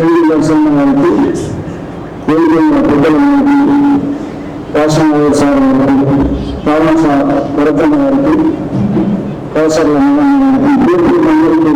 చెవి దర్శన గారికి కోరుకున్న పెద్దలందరికీ రాష్ట్ర సార్ గారికి రావణ భరతన్న గారికి కౌసర్ల గారికి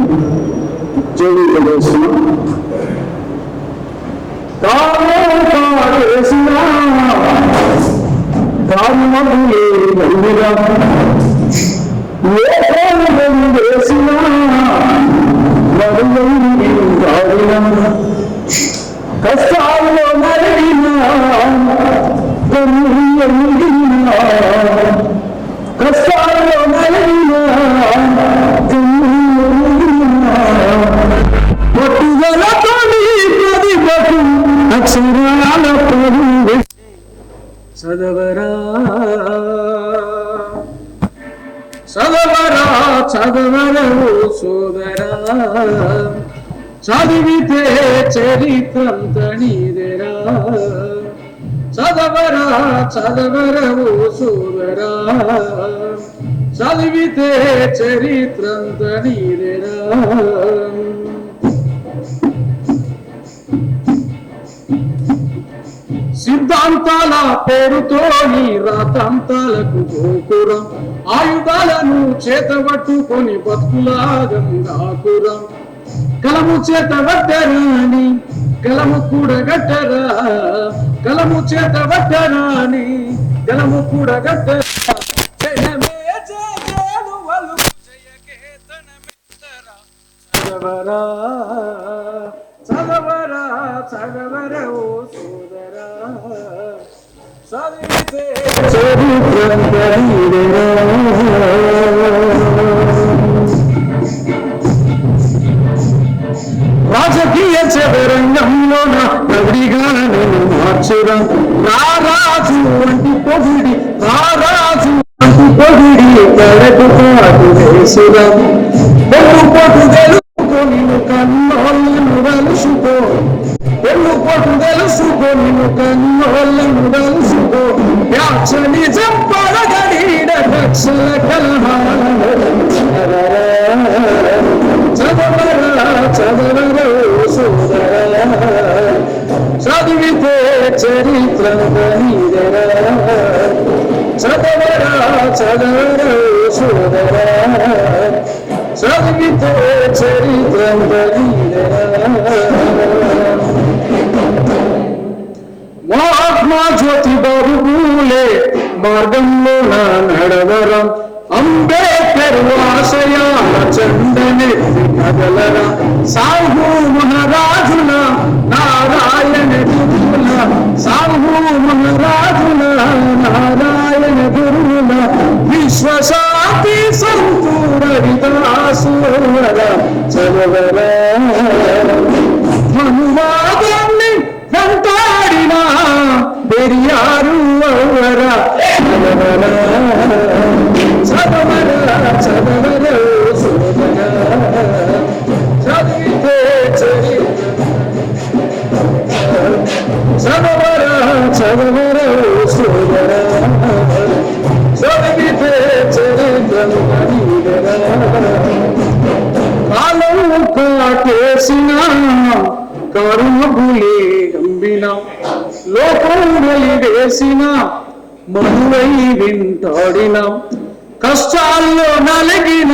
చదివితే చరిత్రం తణిదెరా చదవరా చదవరవు సోదరా చదివితే చరిత్రం తణిదెరా సిద్ధాంతాల పేరుతో నీ రాతాంతాలకు గోకురం ఆయుధాలను చేతబట్టుకొని బతుకులాగంగాపురం కలము చేత వడ్డరాని కలము కూడగట్టరా. కలము చేత వడ్డరాని కలము కూడగట్టరా. చదవరా చదవరా చదవరా ఓ సోదరా. చదివితే చదివితే కలిగిరా. రాజకీయ నేను మార్చురా. రారాజు వంటి పొగిడి రారాజు వంటి పొగిడి కడకు పాటు వేసురా. పొట్టు పొట్టు తెలుసుకో నిన్ను కన్నోళ్ళను కలుసుకో పొట్టు పొట్టు తెలుసుకో నిన్ను కన్నోళ్ళను కలుసుకో యాచ నిజం పడగడీడ రక్షల కలహాలను చదవరా చదవ చదివితే చరిత్ర చదవరా చదవరా సోదరా చదివితే చరిత్ర మహాత్మా జ్యోతి బాబులే మార్గంలో నా నడవరం. అంబేద్కర్ ఆశయాల చందనే కదలరా సాహు మహారాజుల నారాయణ సాహు మహారాజుల చేసిన మనువై వింటాడిన కష్టాల్లో నలిగిన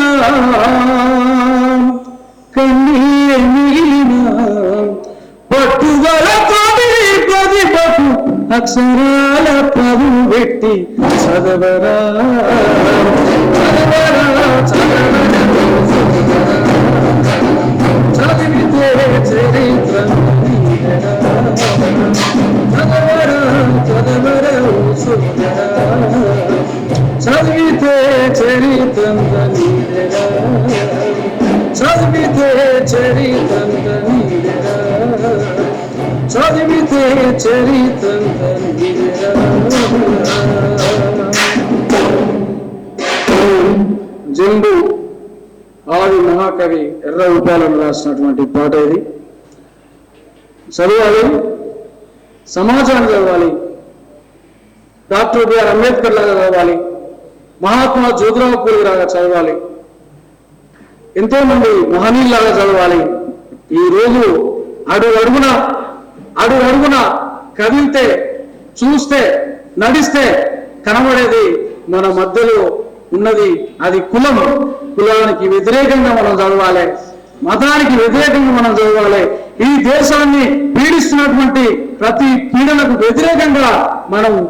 కన్నీరు మిగిలిన పట్టుదల పది ప్రతిభకు అక్షరాల పదు పెట్టి చదవరా. చదవరా చదవరా. చదివితే చరిత్ర చదివితే చరిత్ర ఆది మహాకవి ఎర్ర రూపాలను రాసినటువంటి పాట ఇది. చదవాలి సమాజాన్ని చదవాలి డాక్టర్ బిఆర్ అంబేద్కర్ లాగా చదవాలి మహాత్మా జ్యోతిరావు పూలి లాగా చదవాలి. ఎంతో మంది మహనీయులాగా చదవాలి. ఈ రోజు అడుగు అడుగున అడుగు అడుగున కదిలితే చూస్తే నడిస్తే కనబడేది మన మధ్యలో ఉన్నది అది కులం. కులానికి వ్యతిరేకంగా మనం చదవాలి. మతానికి వ్యతిరేకంగా మనం చదవాలి. ఈ దేశాన్ని పీడిస్తున్నటువంటి ప్రతి పీడనకు వ్యతిరేకంగా మనం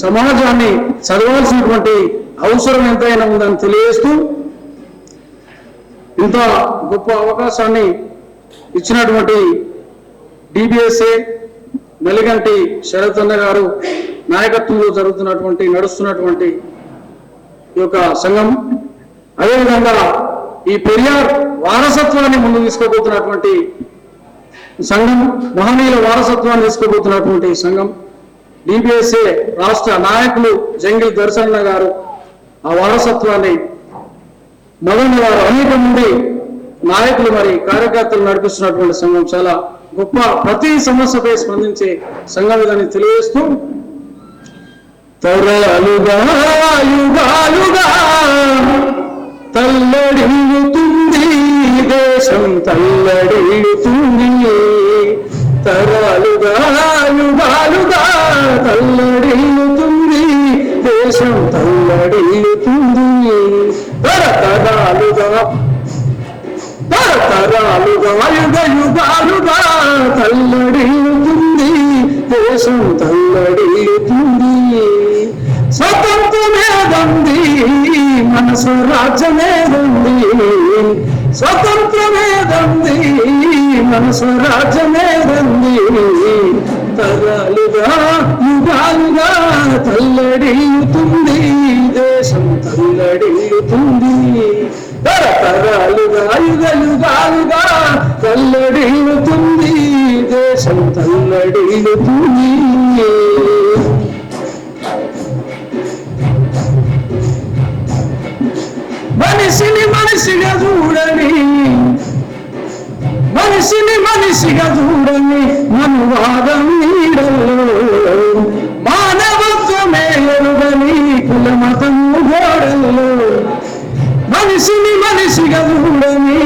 సమాజాన్ని చదవాల్సినటువంటి అవసరం ఎంతైనా ఉందని తెలియజేస్తూ ఇంత గొప్ప అవకాశాన్ని ఇచ్చినటువంటి డిబిఎస్ఏ మల్లిగంటి శరత్ అన్న గారు నాయకత్వంలో జరుగుతున్నటువంటి నడుస్తున్నటువంటి ఈ యొక్క సంఘం. అదేవిధంగా ఈ పెరియార్ వారసత్వాన్ని ముందు తీసుకోబోతున్నటువంటి సంఘం మహనీయుల వారసత్వాన్ని తీసుకోబోతున్నటువంటి సంఘం. డిబిఎస్ఏ రాష్ట్ర నాయకులు జంగిల్ దర్శన్న గారు ఆ వారసత్వాన్ని మదన్ వారు అనేక మంది నాయకులు మరి కార్యకర్తలు నడిపిస్తున్నటువంటి సంఘం చాలా గొప్ప ప్రతి సమస్యపై స్పందించే సంఘం ఇదని తెలియజేస్తూ తరాలుగా యుగాలుగా తల్లడిల్లుతుంది దేశం తల్లడిల్లుతుంది తరాలుగా యుగాలుగా తల్లడిల్లుతుంది దేశం తల్లడిల్లుతుంది తరతరాలుగా తరతరాలుగా యుగ యుగాలుగా తల్లడిల్లుతుంది దేశం తల్లడిల్లుతుంది స్వతంత్రమేదంది మన స్వరాజ్యమేదంది స్వతంత్రమేదంది మన స్వరాజ్యమేదంది తరాలుగా యుగాలుగా తల్లడిల్లుతుంది దేశం తల్లడిల్లుతుంది తరతరాలుగా యుగ యుగాలుగా తల్లడిల్లుతుంది దేశం తల్లడిల్లుతుంది మనిషిని మనిషిగా చూడని మనిషిని మనిషిగా చూడని మనువాదం నీడల్లో మనిషిని మనిషిగా చూడని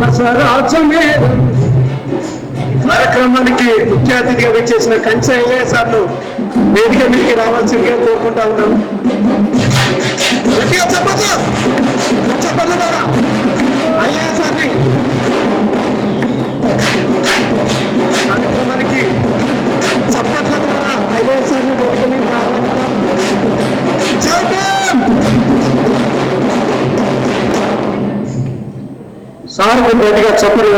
మన కార్యక్రమానికి ముఖ్య అతిథిగా వచ్చేసిన కంచె సార్లు వేదిక మీదకి రావాల్సిందిగా కోరుకుంటా ఉన్నాను. చెప్పండి చెప్పండి సార్ గట్టిగా చెప్పరు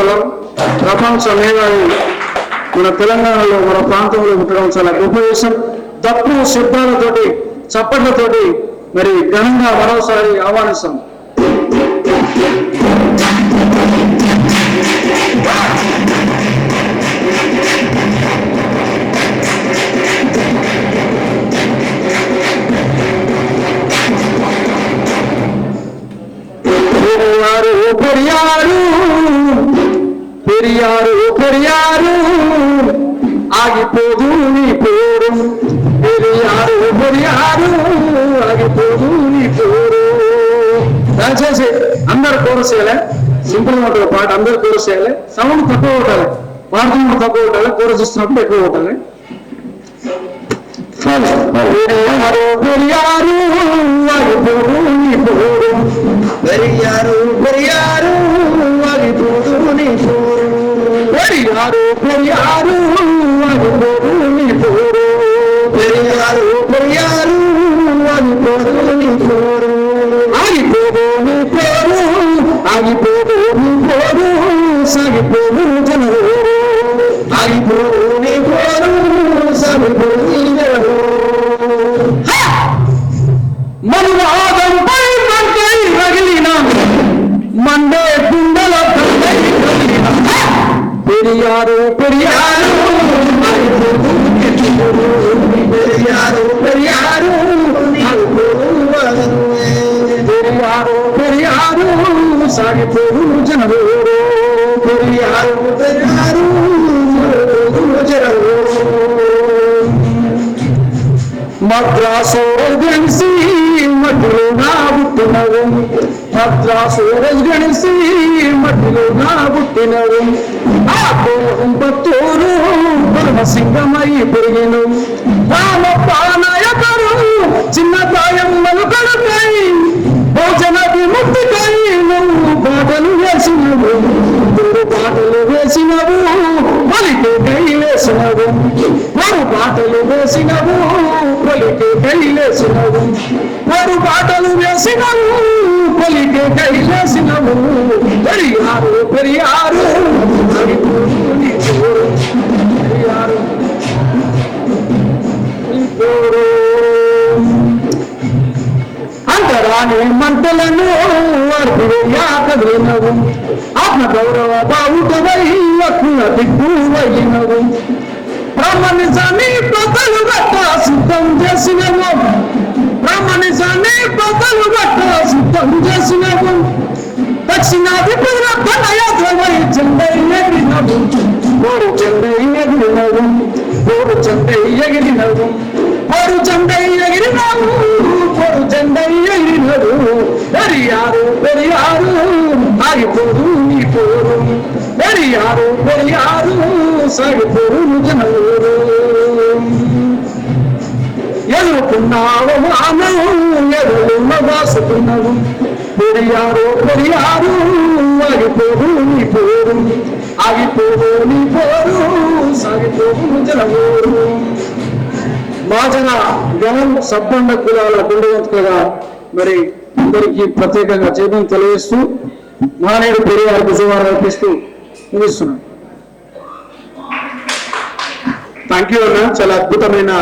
ప్రపంచ మేధావి మన తెలంగాణలో మన ప్రాంతంలో ఉండడం చాలా గొప్ప విషయం. తప్పు శబ్దాలతోటి చప్పట్లతోటి మరి ఘనంగా మరోసారి ఆహ్వానిస్తాం. ఆగిపోదు నీ పేరు పెరియారు పెరియారు ఆగిపోదు నీ పేరు దయచేసి అందరు కోరస్ చేయాలి సింపుల్ గా ఉంటుంది పాట అందరు కోరస్ చేయాలి సౌండ్ తక్కువ ఉండాలి పాడుతున్నప్పుడు తక్కువ ఉండాలి కోరస్ ఇస్తున్నప్పుడు ఎక్కువ ఉండాలి పెరియారు పెరియారు ఆగిపోదు నీ పేరు పెరియారు పెరియారు சமைப்போது ஐபோனி போதும் சமைப்போது மனுவாதம் பயன்பட்டை ரகிலினாம் மண்டே புண்டல தந்தை பெரியாரோ பெரியாரோ பெரியாரோ பெரியாரோ మద్రాసు గణిసి మట్టిలో నా పుట్టినవు మద్రాసు గణిసి మట్టిలో నా పుట్టినవు ఆ కోరం పరమసింగమై పెరిగిను రామ పానాయకరు చిన్న ప్రాయములను కడతాయి భోజన విముక్తికై నువ్వు బాటలు వేసినవు తోడు బాటలు వేసినవు పలికే కై వేసినవు వారు బాటలు వేసినవు పలికే కై వేసినవు వారు బాటలు వేసినవు పలికే కై వేసినవు పెరియారు పెరియారు హరిపూరు నీ పెరియారు. నీ మంటలను అర్పియా ఆత్మ గౌరవ బావుటవై అక్కుల దిక్కువైనవు బ్రహ్మనిజాన్ని ప్రజలు గట్ట సిద్ధం చేసినవు. బ్రహ్మనిజాన్ని ప్రజలు గట్ట సిద్ధం చేసినవు. దక్షిణాది ప్రజల యాత్రవై చెందై ఎగిరినవు. కోరు చెందై ఎగిరినవు. కోరు చెందై ఎగిరినవు. కోరు చెందై ఎగిరినవు. కోరు చెందై ఎగిరినవు పెరియారు పెరియారు ఆగిపోదు నీ పోరు పెరియారు పెరియారు సాగిపోరు జనూరు ఎదుర్కొన్నావు మానవు ఎదురు వాసుకున్నావు పెరియారు పెరియారు ఆగిపోదు నీ పోరు ఆగిపోదు నీ పోరు సాగిపోదు జనూరు మాజన జనం సబ్బండ కులాల గుండెవంతులుగా మరి అందరికీ ప్రత్యేకంగా చేయడం తెలియజేస్తూ మానేడు పెరియారు విజయవాడ అర్పిస్తూ ముగిస్తున్నాను. థ్యాంక్ యూ అన్న. చాలా అద్భుతమైన